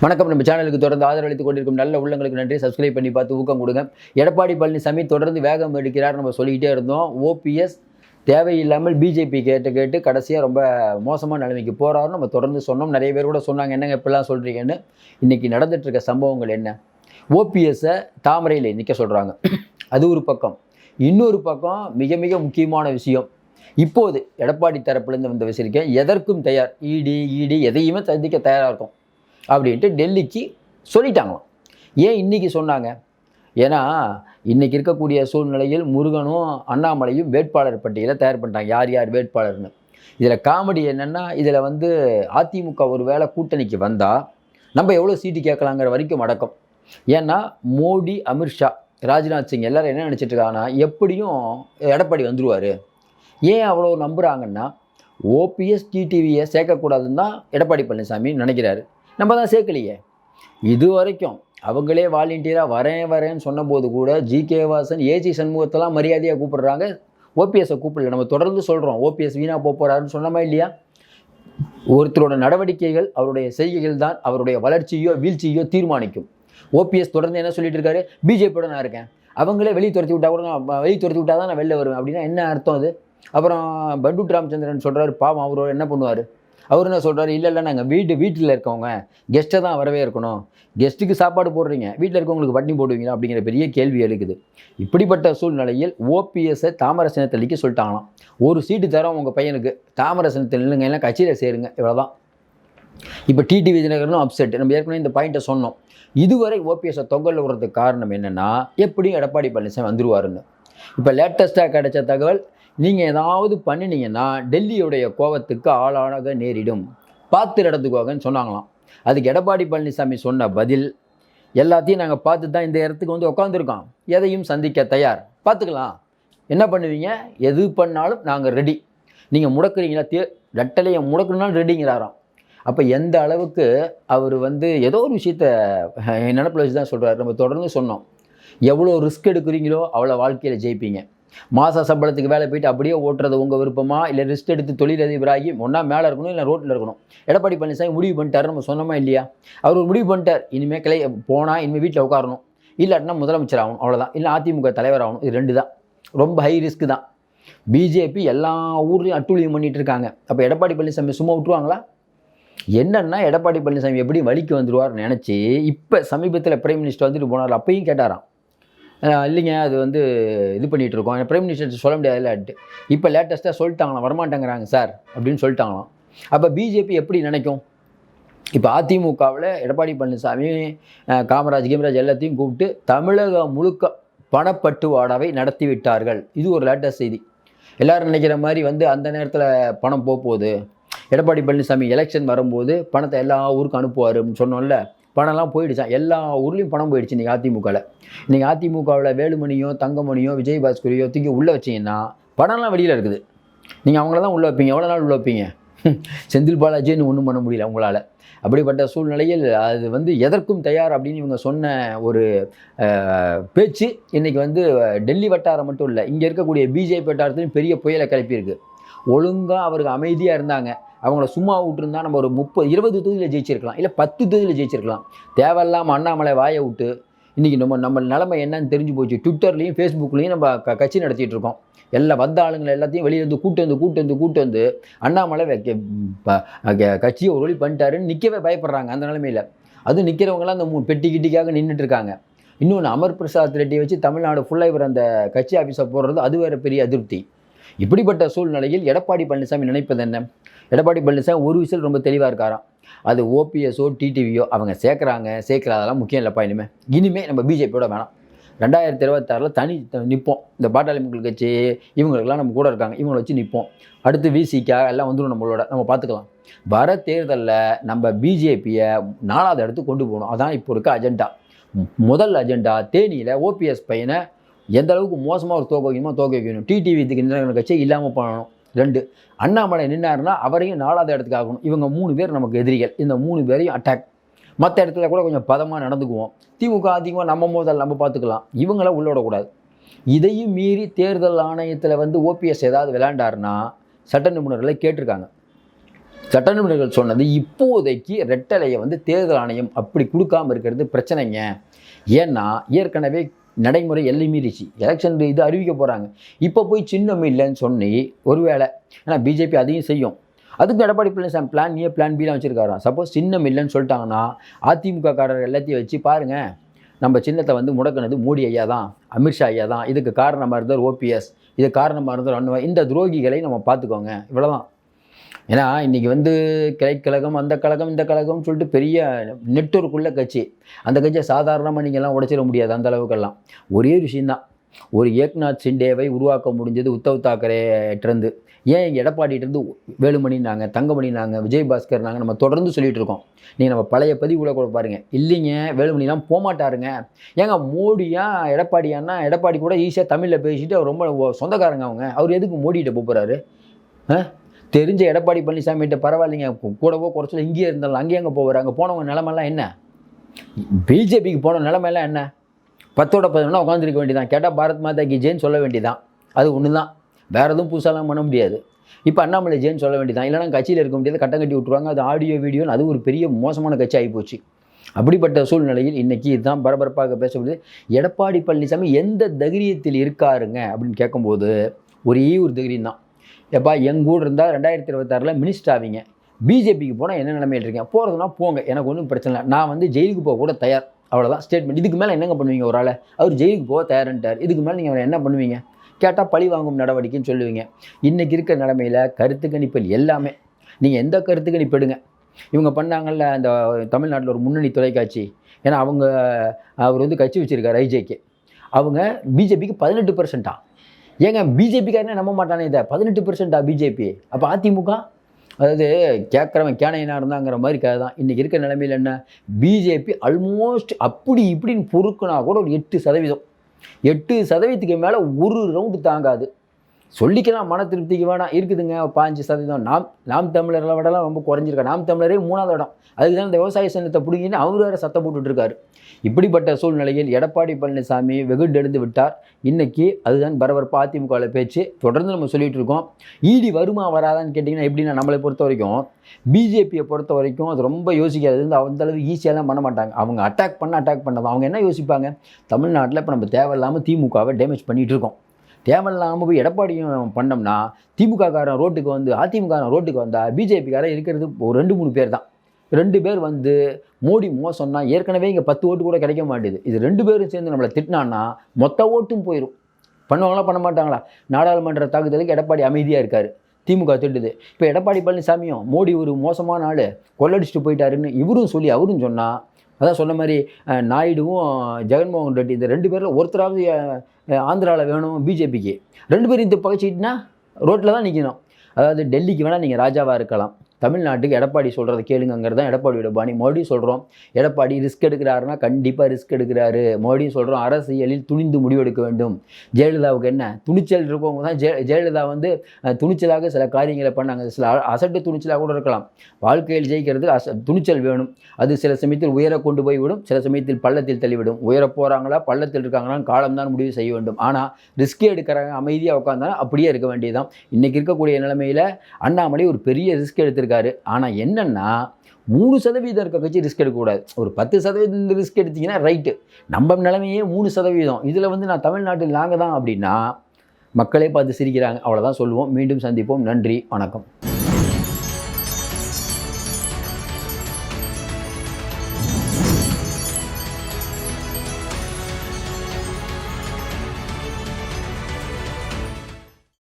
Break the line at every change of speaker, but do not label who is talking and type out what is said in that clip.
வணக்கம். நம்ம சேனலுக்கு தொடர்ந்து ஆதரவளித்துக் கொண்டிருக்கும் நல்ல உள்ளங்களுக்கு நன்றி. சப்ஸ்கிரைப் பண்ணி பார்த்து ஊக்கம் கொடுங்க. எடப்பாடி பழனிசாமி தொடர்ந்து வேகம் எடுக்கிறார் நம்ம சொல்லிக்கிட்டே இருந்தோம். ஓபிஎஸ் தேவையில்லாமல் பிஜேபி கேட்டு கேட்டு கடைசியாக ரொம்ப மோசமான நிலைமைக்கு போகிறாருன்னு நம்ம தொடர்ந்து சொன்னோம். நிறைய பேர் கூட சொன்னாங்க என்னங்க இப்படிலாம் சொல்கிறீங்கன்னு இன்றைக்கி நடந்துகிட்ருக்க சம்பவங்கள் என்ன? ஓபிஎஸ்ஸை தாமரையில் நிற்க சொல்கிறாங்க அது ஒரு பக்கம். இன்னொரு பக்கம் மிக மிக முக்கியமான விஷயம். இப்போது எடப்பாடி தரப்புலேருந்து வந்த வச்சுருக்கேன் எதற்கும் தயார் இடி இடி எதையுமே சந்திக்க தயாராக இருக்கும். அப்படின்ட்டு டெல்லிக்கு சொல்லிட்டாங்களாம். ஏன் இன்றைக்கி சொன்னாங்க? ஏன்னா இன்றைக்கி இருக்கக்கூடிய சூழ்நிலையில் முருகனும் அண்ணாமலையும் வேட்பாளர் பட்டியலை தயார் பண்ணிட்டாங்க. யார் யார் வேட்பாளர்னு. இதில் காமெடி என்னென்னா இதில் வந்து அதிமுக ஒரு வேளை கூட்டணிக்கு வந்தால் நம்ம எவ்வளோ சீட்டு கேட்கலாங்கிற வரைக்கும் அடக்கம். ஏன்னா மோடி அமித்ஷா ராஜ்நாத் சிங் எல்லோரும் என்ன நினச்சிட்டு இருக்காங்கன்னா எப்படியும் எடப்பாடி வந்துடுவார் ஏன் அவ்வளோ நம்புகிறாங்கன்னா ஓபிஎஸ் டிடிவியை சேர்க்கக்கூடாதுன்னு தான் எடப்பாடி பழனிசாமி நினைக்கிறாரு. நம்ம தான் சேர்க்கலையே. இது வரைக்கும் அவங்களே வாலண்டியராக வரேன் வரேன்னு சொன்னபோது கூட ஜி கே வாசன் ஏஜி சண்முகத்தெல்லாம் மரியாதையாக கூப்பிடுறாங்க. ஓபிஎஸை கூப்பிடல. நம்ம தொடர்ந்து சொல்கிறோம் ஓபிஎஸ் வீணாக போக போகிறாருன்னு சொன்னோமா இல்லையா? ஒருத்தரோட நடவடிக்கைகள் அவருடைய செய்கைகள் தான் அவருடைய வளர்ச்சியோ வீழ்ச்சியோ தீர்மானிக்கும். ஓபிஎஸ் தொடர்ந்து என்ன சொல்லிட்டு இருக்காரு? பிஜேபியோட நான் இருக்கேன். அவங்களே வெளியே துரத்தி விட்டா கூட நான் வெளியே துரத்தி விட்டா தான் நான் வெளில வருவேன். அப்படின்னா என்ன அர்த்தம் அது? அப்புறம் பண்டு ராமச்சந்திரன் சொல்கிறாரு பாவம் அவர் என்ன பண்ணுவார்? அவர் என்ன சொல்கிறாரு இல்லை இல்லை நாங்கள் வீட்டு வீட்டில் இருக்கவங்க கெஸ்ட்டை தான் வரவே இருக்கணும். கெஸ்ட்டுக்கு சாப்பாடு போடுறீங்க. வீட்டில் இருக்கவங்களுக்கு வட்டி போடுவீங்களா? அப்படிங்கிற பெரிய கேள்வி எழுக்குது. இப்படிப்பட்ட சூழ்நிலையில் ஓபிஎஸ்ஸை தாமரை தள்ளிக்க சொல்லிட்டாங்களாம். ஒரு சீட்டு தரோம் உங்கள் பையனுக்கு. தாமரை சின்னத்தில் நில்லுங்க. எல்லாம் கட்சியில் சேருங்க. இவ்வளோதான் இப்போ டிடி விஜயநகரனும் அப்செட் நம்ம ஏற்கனவே இந்த பாயிண்ட்டை சொன்னோம். இதுவரை ஓபிஎஸ்ஸை தொங்கல் விடுறதுக்கு காரணம் என்னென்னா எப்படியும் எடப்பாடி பழனிசாமி வந்துருவாருன்னு. இப்போ லேட்டஸ்ட்டாக கிடைச்ச தகவல் நீங்கள் ஏதாவது பண்ணினீங்கன்னா டெல்லியுடைய கோவத்துக்கு ஆளாக நேரிடும். பார்த்து நடந்துக்கோங்கன்னு சொன்னாங்களாம். அதுக்கு எடப்பாடி பழனிசாமி சொன்ன பதில் எல்லாத்தையும் நாங்கள் பார்த்து தான் இந்த இடத்துக்கு வந்து உட்காந்துருக்கோம் எதையும் சந்திக்க தயார். பார்த்துக்கலாம். என்ன பண்ணுவீங்க? எது பண்ணாலும் நாங்கள் ரெடி நீங்கள் முடக்குறீங்களா? தே ரெட்டலையை முடக்கணும்னாலும் ரெடிங்கிறாராம் அப்போ எந்த அளவுக்கு அவர் வந்து ஏதோ ஒரு விஷயத்த நினப்பில் வச்சு தான் சொல்கிறார் நம்ம தொடர்ந்து சொன்னோம். எவ்வளோ ரிஸ்க் எடுக்கிறீங்களோ அவ்வளோ வாழ்க்கையில் ஜெயிப்பீங்க. மாத சம்பளத்துக்கு வேலை போயிட்டு அப்படியே ஓட்டுறது உங்கள் விருப்பமா? இல்லை ரிஸ்க் எடுத்து தொழிலதிபராகி ஒன்றா மேலே இருக்கணும் இல்லை ரோட்டில் இருக்கணும்? எடப்பாடி பழனிசாமி முடிவு பண்ணிட்டாரு நம்ம சொன்னோமா இல்லையா? அவர் ஒரு முடிவு பண்ணிட்டார். இனிமேல் கிளை போனால் இனிமேல் வீட்டில் உட்காரணும். இல்லாட்டினா முதலமைச்சர் ஆகணும். அவ்வளோதான் இல்லை அதிமுக தலைவர் ஆகணும். இது ரெண்டு தான். ரொம்ப ஹை ரிஸ்க் தான். பிஜேபி எல்லா ஊர்லேயும் அட்டூழியம் பண்ணிகிட்டு இருக்காங்க. அப்போ எடப்பாடி பழனிசாமி சும்மா விட்டுருவாங்களா? என்னன்னா எடப்பாடி பழனிசாமி எப்படி வழிக்கு வந்துடுவார்னு நினச்சி இப்போ சமீபத்தில் பிரைம் மினிஸ்டர் வந்துட்டு போனார். அப்பையும் கேட்டாராம். இல்லைங்க அது வந்து இது பண்ணிகிட்டு இருக்கோம் பிரைம் மினிஸ்டர் சொல்ல முடியாதுல்லட்டு இப்போ லேட்டஸ்ட்டாக சொல்லிட்டாங்களாம் வரமாட்டேங்கிறாங்க சார் அப்படின்னு சொல்லிட்டாங்களாம். அப்போ பிஜேபி எப்படி நினைக்கும்? இப்போ அதிமுகவில் எடப்பாடி பழனிசாமி காமராஜ் கீமராஜ் எல்லாத்தையும் கூப்பிட்டு தமிழகம் முழுக்க பணப்பட்டுவாடாவை நடத்தி விட்டார்கள் இது ஒரு லேட்டஸ்ட் செய்தி. எல்லோரும் நினைக்கிற மாதிரி வந்து அந்த நேரத்தில் பணம் போக போகுது எடப்பாடி பழனிசாமி எலெக்ஷன் வரும்போது பணத்தை எல்லா ஊருக்கும் அனுப்புவார் அப்படின்னு சொன்னோம்ல பணம்லாம் போயிடுச்சான் எல்லா ஊர்லேயும் பணம் போயிடுச்சு இன்றைக்கி அதிமுகவில் இன்றைக்கி அதிமுகவில் வேலுமணியோ தங்கமணியோ விஜயபாஸ்கரையோ தூக்கி உள்ளே வச்சிங்கன்னா பணம்லாம் வெளியில் இருக்குது. நீங்கள் அவங்கள தான் உள்ளே வைப்பீங்க. எவ்வளோ நாள் உள்ளே வைப்பீங்க? செந்தில் பாலாஜின்னு ஒன்றும் பண்ண முடியல உங்களால் அப்படிப்பட்ட சூழ்நிலையில் அது வந்து எதற்கும் தயார் அப்படின்னு இவங்க சொன்ன ஒரு பேச்சு இன்றைக்கி வந்து டெல்லி வட்டாரம் மட்டும் இல்லை இங்கே இருக்கக்கூடிய பிஜேபி வட்டாரத்துலையும் பெரிய புயலை கிளப்பியிருக்கு. ஒழுங்காக அவருக்கு அமைதியாக இருந்தாங்க. அவங்கள சும்மா விட்டுருந்தா நம்ம ஒரு முப்பது இருபது தொகுதியில் ஜெயிச்சிருக்கலாம். இல்லை பத்து தொகுதியில் ஜெயிச்சிருக்கலாம். தேவையில்லாமல் அண்ணாமலை வாயை விட்டு இன்றைக்கி நம்ம நம்ம நிலைமை என்னன்னு தெரிஞ்சு போச்சு. ட்விட்டர்லேயும் ஃபேஸ்புக்லேயும் நம்ம க கட்சி நடத்திட்டு இருக்கோம். எல்லா வந்த ஆளுங்களை எல்லாத்தையும் வெளியிலேருந்து வந்து கூட்டு வந்து கூட்டு வந்து கூட்டு வந்து அண்ணாமலை வைக்க- கட்சியை ஒரு வழி பண்ணிட்டாருன்னு நிற்கவே பயப்படுறாங்க அந்த நிலைமையில். அதுவும் நிற்கிறவங்களாம் அந்த பெட்டி கிட்டிக்காக நின்றுட்டுருக்காங்க இன்னொன்று அமர் பிரசாத் ரெட்டியை வச்சு தமிழ்நாடு ஃபுல்லாக இவர் அந்த கட்சி ஆஃபீஸை போடுறது அது வேறு பெரிய அதிருப்தி. இப்படிப்பட்ட சூழ்நிலையில் எடப்பாடி பழனிசாமி நினைப்பது என்ன? எடப்பாடி பழனிசாமி ஒரு விஷயம் ரொம்ப தெளிவாக இருக்காராம். அது ஓபிஎஸ்ஓ டிடிவியோ அவங்க சேர்க்குறாங்க சேர்க்குறாதெல்லாம் முக்கியம் இல்லைப்பா இனிமேல் இனிமேல் நம்ம பிஜேபியோட வேணாம். ரெண்டாயிரத்தி இருபத்தாறில் தனி நிற்போம் இந்த பாட்டாளி மக்கள் கட்சி இவங்களுக்கெல்லாம் நம்ம கூட இருக்காங்க. இவங்களை வச்சு நிற்போம் அடுத்து விசிகா எல்லாம் வந்துடும் நம்மளோட. நம்ம பார்த்துக்கலாம். வர தேர்தலில் நம்ம பிஜேபியை நாலாவது இடத்துக்கு கொண்டு போகணும். அதான் இப்போ இருக்க அஜெண்டா. முதல் அஜெண்டா தேனியில் ஓபிஎஸ் பையனை எந்த அளவுக்கு மோசமாக ஒரு தோக்க வைக்கணுமோ தோக்க வைக்கணும். டிடிவி இதுக்கு கட்சியை இல்லாமல் பண்ணணும். ரெண்டு அண்ணாமலை நின்னாருன்னா அவரையும் நாலாவது இடத்துக்கு ஆகணும். இவங்க மூணு பேர் நமக்கு எதிரிகள். இந்த மூணு பேரையும் அட்டாக் மற்ற இடத்துல கூட கொஞ்சம் பதமாக நடந்துக்குவோம். திமுக அதிகமாக நம்ம மோதல் நம்ம பார்த்துக்கலாம். இவங்கள உள்ள விடக்கூடாது இதையும் மீறி தேர்தல் ஆணையத்தில் வந்து ஓபிஎஸ் ஏதாவது விளையாண்டாருன்னா சட்ட நிபுணர்களை கேட்டிருக்காங்க. சட்ட நிபுணர்கள் சொன்னது இப்போதைக்கு ரெட்டலையை வந்து தேர்தல் ஆணையம் அப்படி கொடுக்காம இருக்கிறது பிரச்சனைங்க. ஏன்னா ஏற்கனவே நடைமுறை எல்லை மீறிச்சு. எலெக்ஷன் இது அறிவிக்க போகிறாங்க இப்போ போய் சின்னம் இல்லைன்னு சொன்னி ஒருவேளை ஏன்னா பிஜேபி அதையும் செய்யும். அதுக்கு Edappadi Palaniswami plan A plan பிலாம் வச்சுருக்காராம். சப்போஸ் சின்னம் இல்லைன்னு சொல்லிட்டாங்கன்னா அதிமுக காரர் எல்லாத்தையும் வச்சு பாருங்கள் நம்ம சின்னத்தை வந்து முடக்கினது மோடி ஐயா தான் அமித்ஷா ஐயா தான். இதுக்கு காரணமாக இருந்தார் ஓபிஎஸ் இது காரணமாக இருந்தார் அண்ணுவா இந்த துரோகிகளை நம்ம பார்த்துக்கோங்க. இவ்வளோதான் ஏன்னா இன்றைக்கி வந்து கிளைக்கழகம் அந்த கழகம் இந்த கழகம்னு சொல்லிட்டு பெரிய நெட்ஒர்க்குள்ள கட்சி. அந்த கட்சியை சாதாரணமாக நீங்கள்லாம் உடைச்சிட முடியாது அந்த அளவுக்கெல்லாம். ஒரே விஷயந்தான் ஒரு ஏக்நாத் சிண்டேவை உருவாக்க முடிஞ்சது உத்தவ் தாக்கரேட்டிருந்து ஏன் இங்கே நாங்கள் விஜய் பாஸ்கர் நாங்கள் நம்ம தொடர்ந்து சொல்லிட்டு இருக்கோம். நீங்கள் நம்ம பழைய பதிவுகளை கூட பாருங்கள் இல்லைங்க வேலுமணிலாம் போகமாட்டாருங்க ஏங்க மோடியா எடப்பாடியானா எடப்பாடி கூட ஈஸியாக தமிழில் பேசிட்டு அவர் ரொம்ப சொந்தக்காரங்க அவங்க. அவர் எதுக்கு மோடிகிட்ட போகிறாரு தெரிஞ்ச எடப்பாடி பழனிசாமிகிட்ட பரவாயில்லைங்க. கூடவோ குறைச்சல இங்கேயே இருந்தாலும் அங்கேயே அங்கே போவார் அங்கே போனவங்க நிலமெல்லாம் என்ன? பிஜேபிக்கு போன நிலமெல்லாம் என்ன? பத்தோட பதினொன்னா உட்காந்துருக்க வேண்டியதான் கேட்டால் பாரத் மாதா கி ஜெயின் சொல்ல வேண்டியதான் அது ஒன்று தான் வேறு எதுவும் புதுசாலாம் பண்ண முடியாது. இப்போ அண்ணாமலை ஜெயின் சொல்ல வேண்டியதான் இல்லைனா கட்சியில் இருக்க முடியாது. கட்டம் கட்டி விட்ருவாங்க அது ஆடியோ வீடியோன்னு அது ஒரு பெரிய மோசமான கட்சி ஆகிப்போச்சு அப்படிப்பட்ட சூழ்நிலையில் இன்றைக்கி இதுதான் பரபரப்பாக பேசப்படுது. எடப்பாடி பழனிசாமி எந்த தைரியத்தில் இருக்காருங்க அப்படின்னு கேட்கும்போது ஒரே ஒரு தைரியம் தான் எப்பா எங்கூட இருந்தால் ரெண்டாயிரத்தி இருபத்தாறில் மினிஸ்டர் ஆவீங்க. பிஜேபிக்கு போனால் என்ன நிலைமையில் இருக்கேன் போகிறதுனா போங்க எனக்கு ஒன்றும் பிரச்சனை இல்லை. நான் வந்து ஜெயிலுக்கு போக கூட தயார். அவ்வளோதான் ஸ்டேட்மெண்ட் இதுக்கு மேலே என்னங்க பண்ணுவீங்க ஒரு ஆளை? அவர் ஜெயிலுக்கு போக தயார்ன்ட்டார். இதுக்கு மேலே நீங்கள் என்ன பண்ணுவீங்க? கேட்டால் பழி வாங்கும் நடவடிக்கைன்னு சொல்லுவீங்க. இன்றைக்கி இருக்க நிலமையில் கருத்து கணிப்பில் எல்லாமே. நீங்கள் எந்த கருத்து கணிப்பிடுங்க? இவங்க பண்ணாங்கல்ல அந்த தமிழ்நாட்டில் ஒரு முன்னணி தொலைக்காட்சி. ஏன்னா அவங்க அவர் வந்து கட்சி வச்சுருக்கார் ஐஜேக்கு. அவங்க பிஜேபிக்கு பதினெட்டு பர்சன்ட்டாக ஏங்க பிஜேபிக்காரனே நம்ப மாட்டானே இதை. பதினெட்டு பர்சன்டா பிஜேபி அப்போ அதிமுக அதாவது கேட்குறவன் கேனையனாக இருந்தாங்கிற மாதிரி கதை தான் இன்றைக்கி இருக்க நிலைமையில் என்ன? பிஜேபி ஆல்மோஸ்ட் அப்படி இப்படின்னு பொறுக்குனா கூட ஒரு எட்டு சதவீதம். எட்டு சதவீதத்துக்கு மேலே ஒரு ரவுண்டு தாங்காது. சொல்லிக்கலாம் மன திருப்திக்கு வேணாம் இருக்குதுங்க. பாஞ்சு சதவீதம். நாம் நாம் தமிழர்களை விடலாம் ரொம்ப குறைஞ்சிருக்கா. நாம் தமிழரே மூணாவது இடம். அதுக்கு தான் இந்த விவசாய சங்கத்தை பிடிங்கின்னு அவர் வேறு சத்தம் போட்டுட்ருக்காரு. இப்படிப்பட்ட சூழ்நிலையில் எடப்பாடி பழனிசாமி வெகுண்டெழுந்து விட்டார். இன்றைக்கி அதுதான் பரபரப்பு அதிமுகவில் பேச்சு. தொடர்ந்து நம்ம சொல்லிகிட்டு இருக்கோம். ஈடி வருமா வராதான்னு கேட்டிங்கன்னா எப்படின்னா நம்மளை பொறுத்த வரைக்கும் பிஜேபியை பொறுத்த வரைக்கும் அது ரொம்ப யோசிக்காது. வந்து அந்த அளவு ஈஸியாலாம் பண்ண மாட்டாங்க. அவங்க அட்டாக் பண்ண அட்டாக் பண்ணதான் அவங்க என்ன யோசிப்பாங்க? தமிழ்நாட்டில் இப்போ நம்ம தேவையில்லாமல் திமுகவை டேமேஜ் பண்ணிகிட்டு இருக்கோம். தேவையில்லாமல் போய் எடப்பாடியும் பண்ணோம்னா திமுக காரன் ரோட்டுக்கு வந்து அதிமுக காரன் ரோட்டுக்கு வந்தால் பிஜேபிக்காரன் இருக்கிறது ஒரு ரெண்டு மூணு பேர் தான். ரெண்டு பேர் வந்து மோடி மோசம்னா ஏற்கனவே இங்கே பத்து ஓட்டு கூட கிடைக்க மாட்டேது. இது ரெண்டு பேரும் சேர்ந்து நம்மளை திட்டினான்னா மொத்த ஓட்டும் போயிடும் பண்ணுவாங்களா பண்ண மாட்டாங்களா? நாடாளுமன்ற தாக்குதலுக்கு எடப்பாடி அமைதியாக இருக்கார். திமுக திட்டுது. இப்போ எடப்பாடி பழனிசாமியும் மோடி ஒரு மோசமான ஆள் கொள்ளடிச்சிட்டு போயிட்டாருன்னு இவரும் சொல்லி அவரும் சொன்னால் அதான் சொன்ன மாதிரி நாயுடுவும் ஜெகன்மோகன் ரெட்டி இந்த ரெண்டு பேரில் ஒருத்தராவது ஆந்திராவில் வேணும் பிஜேபிக்கு. ரெண்டு பேரும் இந்த பகைச்சிக்கிட்டுனா ரோட்டில் தான் நிற்கணும் அதாவது டெல்லிக்கு வேணால் நீங்கள் ராஜாவாக இருக்கலாம். தமிழ்நாட்டுக்கு எடப்பாடி சொல்கிறத கேளுங்கங்கிறது தான் எடப்பாடியோட பாணி. மறுபடியும் சொல்கிறோம் எடப்பாடி ரிஸ்க் எடுக்கிறாருன்னா கண்டிப்பாக ரிஸ்க் எடுக்கிறாரு. மறுபடியும் சொல்கிறோம் அரசியலில் துணிந்து முடிவெடுக்க வேண்டும். ஜெயலலிதாவுக்கு என்ன? துணிச்சல் இருக்கவங்க தான் ஜெய ஜெயலலிதா வந்து துணிச்சலாக சில காரியங்களை பண்ணாங்க. சில அ- அசட்டு துணிச்சலாக கூட இருக்கலாம். வாழ்க்கையில் ஜெயிக்கிறது அச துணிச்சல் வேணும். அது சில சமயத்தில் உயர கொண்டு போய் விடும். சில சமயத்தில் பள்ளத்தில் தள்ளிவிடும் உயர போகிறாங்களா பள்ளத்தில் இருக்காங்களான்னு காலம்தான் முடிவு செய்ய வேண்டும். ஆனால் ரிஸ்கே எடுக்கிறாங்க அமைதியாக உட்காந்தாலும் அப்படியே இருக்க வேண்டியதுதான். இன்றைக்கி இருக்கக்கூடிய நிலைமையில் அண்ணாமலை ஒரு பெரிய ரிஸ்க் எடுத்திருக்காரு. ஆனால் என்னென்னா மூணு சதவீதம் இருக்க கட்சி ரிஸ்க் எடுக்கக்கூடாது. ஒரு பத்து சதவீதம் ரிஸ்க் எடுத்தீங்கன்னா ரைட்டு நம்ம நிலைமையே மூணு சதவீதம். இதில் வந்து நான் தமிழ்நாட்டில் நாங்கள் தான் அப்படின்னா மக்களே பார்த்து சிரிக்கிறாங்க. அவ்வளோதான் சொல்லுவோம். மீண்டும் சந்திப்போம். நன்றி. வணக்கம்.